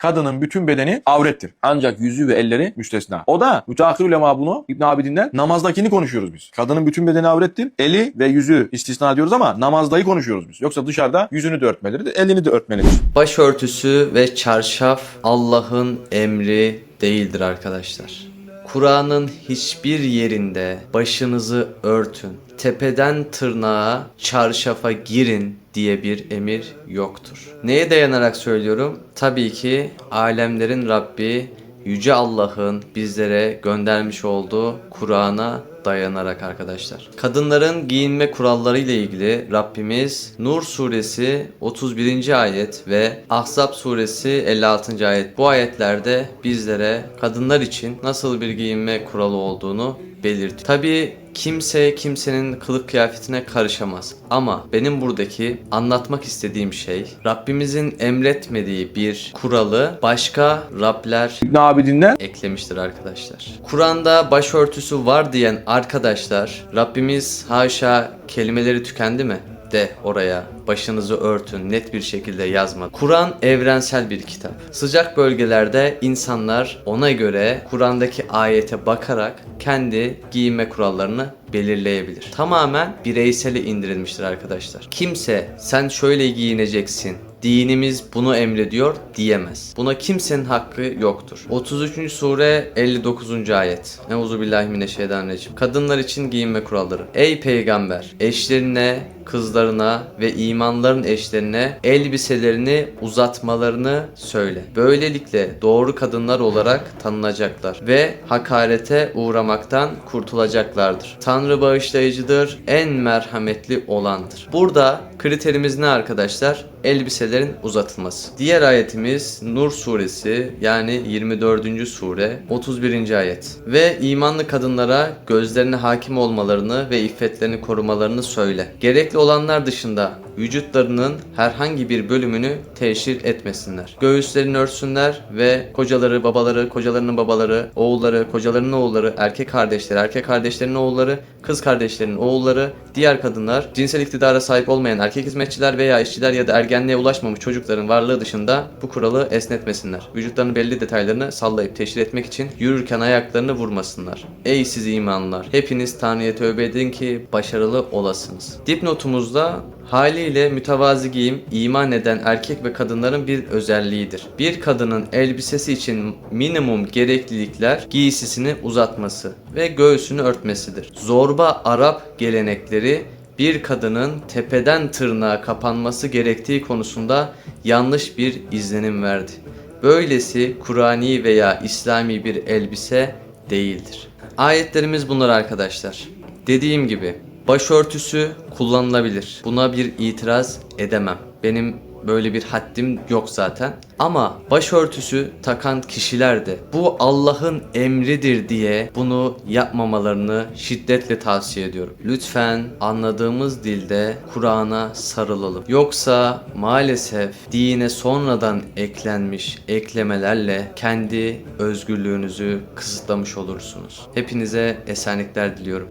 kadının bütün bedeni avrettir. Ancak yüzü ve elleri müstesna. O da müteahhir ulema bunu İbn Abidin'den namazdakini konuşuyoruz biz. Kadının bütün bedeni avrettir. Eli ve yüzü istisna diyoruz ama namazdayı konuşuyoruz biz. Yoksa dışarıda yüzünü de örtmelidir, elini de örtmelidir. Başörtüsü ve çarşaf Allah'ın emri değildir arkadaşlar. Kur'an'ın hiçbir yerinde başınızı örtün, tepeden tırnağa çarşafa girin diye bir emir yoktur. Neye dayanarak söylüyorum? Tabii ki alemlerin Rabbi Yüce Allah'ın bizlere göndermiş olduğu Kur'an'a dayanarak arkadaşlar. Kadınların giyinme kuralları ile ilgili Rabbimiz Nur suresi 31. ayet ve Ahzab suresi 56. ayet bu ayetlerde bizlere kadınlar için nasıl bir giyinme kuralı olduğunu belirtiyor. Tabi kimse kimsenin kılık kıyafetine karışamaz. Ama benim buradaki anlatmak istediğim şey Rabbimizin emretmediği bir kuralı başka Rabler İbn Abidin'den eklemiştir arkadaşlar. Kur'an'da başörtüsü var diyen arkadaşlar Rabbimiz haşa kelimeleri tükendi mi? de oraya başınızı örtün net bir şekilde yazma. Kur'an evrensel bir kitap. Sıcak bölgelerde insanlar ona göre Kur'an'daki ayete bakarak kendi giyinme kurallarını belirleyebilir. Tamamen bireysele indirilmiştir arkadaşlar. Kimse sen şöyle giyineceksin dinimiz bunu emrediyor diyemez. Buna kimsenin hakkı yoktur. 33. sure 59. ayet. Euzubillahimineşşeytanirracim. Kadınlar için giyinme kuralları. Ey peygamber eşlerine, kızlarına ve imanların eşlerine elbiselerini uzatmalarını söyle. Böylelikle doğru kadınlar olarak tanınacaklar ve hakarete uğramaktan kurtulacaklardır. Tanrı bağışlayıcıdır, en merhametli olandır. Burada kriterimiz ne arkadaşlar? Elbiselerin uzatılması. Diğer ayetimiz Nur suresi yani 24. sure 31. ayet. Ve imanlı kadınlara gözlerine hakim olmalarını ve iffetlerini korumalarını söyle. Gerekli olanlar dışında vücutlarının herhangi bir bölümünü teşhir etmesinler. Göğüslerini örtsünler ve kocaları, babaları, kocalarının babaları, oğulları, kocalarının oğulları, erkek kardeşleri, erkek kardeşlerinin oğulları, kız kardeşlerinin oğulları, diğer kadınlar, cinsel iktidara sahip olmayan erkek hizmetçiler veya işçiler ya da ergenliğe ulaşmamış çocukların varlığı dışında bu kuralı esnetmesinler. Vücutlarının belli detaylarını sallayıp teşhir etmek için yürürken ayaklarını vurmasınlar. Ey siz imanlılar! Hepiniz Tanrı'ya tövbe edin ki başarılı olasınız. Dipnotumuzda Haliyle mütevazi giyim iman eden erkek ve kadınların bir özelliğidir. Bir kadının elbisesi için minimum gereklilikler giysisini uzatması ve göğsünü örtmesidir. Zorba Arap gelenekleri bir kadının tepeden tırnağa kapanması gerektiği konusunda yanlış bir izlenim verdi. Böylesi Kur'ani veya İslami bir elbise değildir. Ayetlerimiz bunlar arkadaşlar. Dediğim gibi başörtüsü kullanılabilir. Buna bir itiraz edemem. Benim böyle bir haddim yok zaten. Ama başörtüsü takan kişiler de bu Allah'ın emridir diye bunu yapmamalarını şiddetle tavsiye ediyorum. Lütfen anladığımız dilde Kur'an'a sarılalım. Yoksa maalesef dine sonradan eklenmiş eklemelerle kendi özgürlüğünüzü kısıtlamış olursunuz. Hepinize esenlikler diliyorum.